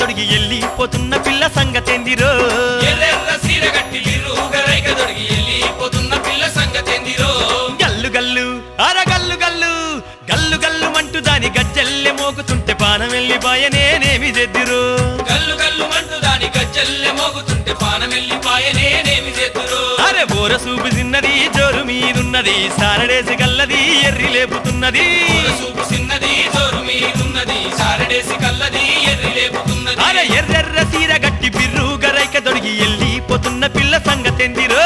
దొడిగి వెళ్ళిపోతున్న పిల్ల సంగతేందిరో? గల్లు గల్లు అర గల్లు గల్లు గల్లు గల్లు మంటూ దాని గజ్జల్లె మోగుతుంటే పానం వెళ్ళిపాయ నేనేమి చెద్దిరు? గల్లు గల్లు మంటూ దాని గజ్జల్లె మోగుతుంటే పానం వెళ్ళిపాయనేనేమి చేతురు అరే బోర సూపు చిన్నది జోరు మీదున్నది సారడేసి గల్లది ఎర్రి లేపుతున్నది. చూపు చిన్నది జోరు చిన్న పిల్ల సంగతెందిరో?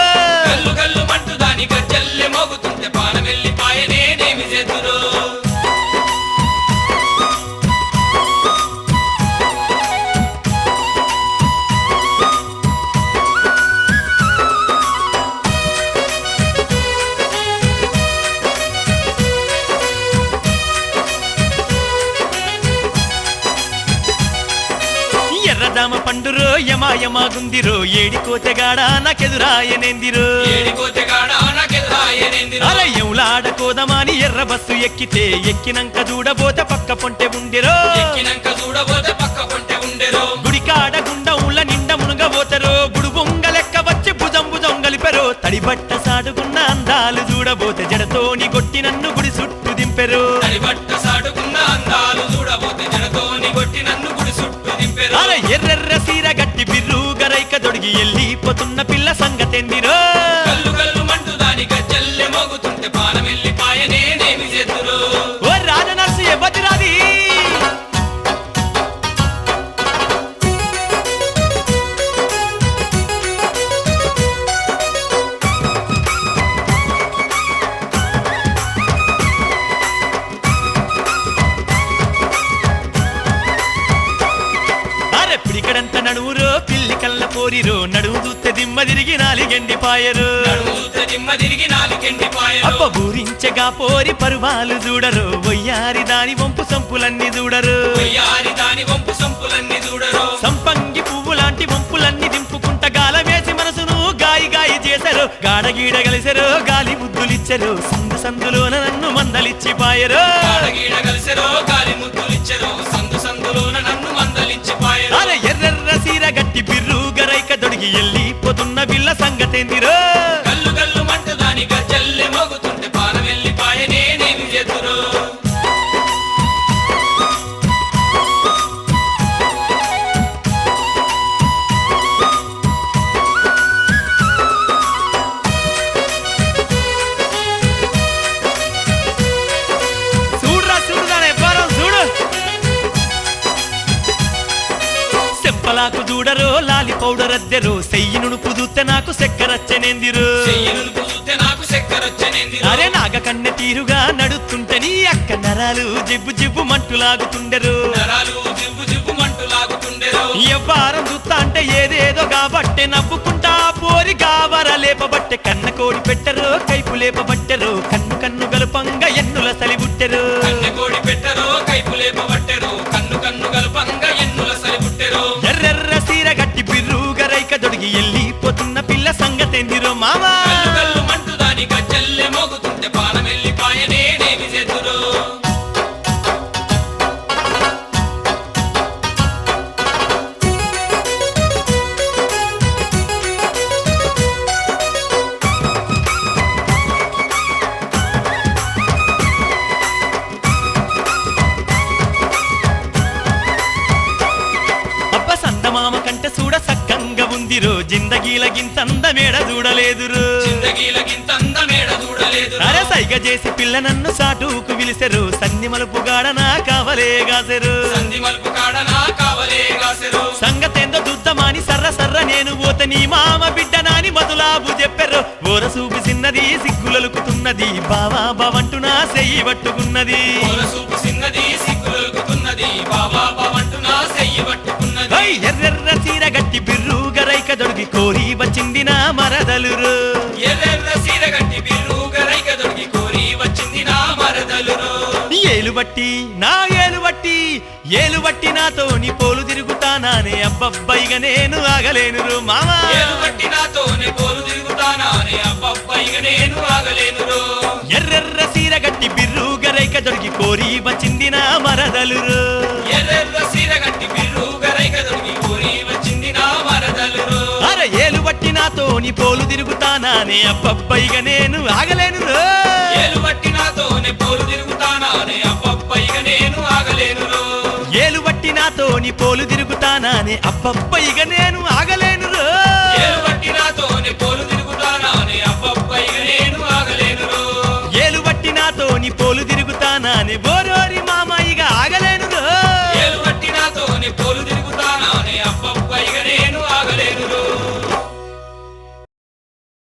పండురో యమాయమాగుందిరో ఏడి కోతెగాడ నాకెదురాయనేందిరో. అరే ఎవులాడ కోదమాని ఎర్ర బస్సు ఎక్కితే ఎక్కినంక చూడబోతే పక్క పొంటె ఉండిరో. గుడికాడ గుండముల నిండ మునుగబోతరో గుడు బొంగ లెక్క వచ్చి భుజం భుజం గలిపెరో తడిబట్ట సాడుకున్న అందాలు చూడబోతే జడతోని కొట్టి నన్ను గుడి చుట్టూ దింపెరు. తడిబట్ట సాడుకున్న అందాలు చూడబోతే జడతోని కొట్టి నన్ను గుడి చుట్టూ దింపెరు. ఎర్రెర్ర సీర గట్టి బిర్రు గరైక దొడిగి వెళ్ళిపోతున్న పిల్ల సంగతెందిరో? పోరిరో నడువు దూత్తె దిమ్మ తిరిగి నాలిగెండి పాయరు అప్ప బూరించగా పోరి పరువాలు చూడరు. వయ్యారి దాని వంపు సంపులన్నీ చూడరు. వయ్యారి దాని వంపు సంపులన్నీ చూడరు. సంపంగి పువ్వు లాంటి వంపులన్నీ దింపుకుంట గాల వేసి మనసును గాయి గాయి చేశారు గాడగీడ కలిసారు గాలి ముద్దులిచ్చారు. సందు సందులోన నన్ను మందలిచ్చి పాయరు. గాలి ముద్దులిచ్చెరో. సందు సందులోన నన్ను మందలిచ్చి పాయరు. ఎర్రెర్ర సీర గట్టి బిర్రు ఎల్లి దొడిగి వెళ్ళిపోతున్న బిల్ల సంగతేందిరో? గల్లు గల్లు సెంపలాకు చూడరో లాలి పౌడర్ అద్దెరో సెయ్యి నునుపు చూస్తే నాకు సెక్కరచ్చనేందిరు. అరే నాగ కన్నె తీరుగా నడుస్తుంటే నీ అక్క నరాలు జిబ్బు జిబ్బు మంటు లాగుతుండెరో ఎవ్వారం చూస్తా అంటే ఏదేదో కాబట్టే నవ్వుకుంటా పోరి గావర లేపబట్టే కన్న కోడి పెట్టరు కైపు లేపబట్టెరు కన్ను కన్ను గలుపంగా ఎన్నుల సలిబుట్టెరు. పిల్ల సంగతేందిరో జిందగీల గింతంద మేడ చూడలేదురు. జిందగీల గింత అందమేడ చూడలేదు అరే సైగ చేసి పిల్ల నన్ను సాటుకు మలుపు కావలే గాసెరు. సంధి మలుపు కాడ నా కావలే కాసెరు సంగతేందో దుద్దమాని సర్ర సర్ర నేను పోత నీ మామ బిడ్డ నాని మధులాబు చెప్పెరు ఓర సూపు చిన్నది సిగ్గులలుకుతున్నది. బావా బావంటూ నా సెయ్యి పట్టుకున్నది. పూల సూపు సిన్నది సిగ్గులొలుకుతున్నది. బాబా బావంటూ నా సెయ్యి పట్టుకున్నది. ఎర్రెర్ర చీర గట్టి బిర్రు. దొడిగి కోరి వచ్చింది నా మరదలురు కోరి వచ్చింది నా మరదలురు ఏలు బట్టి నా ఏలు బట్టి ఏలు బట్టి నాతో నీ పోలు తిరుగుతానానే అబ్బబ్బైగా నేను ఆగలేను మామా. ఏలు బట్టి నాతోనే పోలు తిరుగుతానా అనే అబ్బబ్బైగా నేను ఆగలేనురో. ఎర్రెర్ర సీర గట్టి బిర్రు గరైక దొరికి కోరి వచ్చింది నా మరదలురు. ఎర్రెర్ర సీర గట్టి నాతోని పోలు తిరుగుతానానే అబ్బబ్బ ఇక నేను ఆగలేను రో. ఏలు బట్టి నాతోనే పోరు తిరుగుతానానే అబ్బబ్బ ఇక నేను ఆగలేను ఏలు బట్టి నాతోని పోలు తిరుగుతానానే ఇక నేను ఆగలేను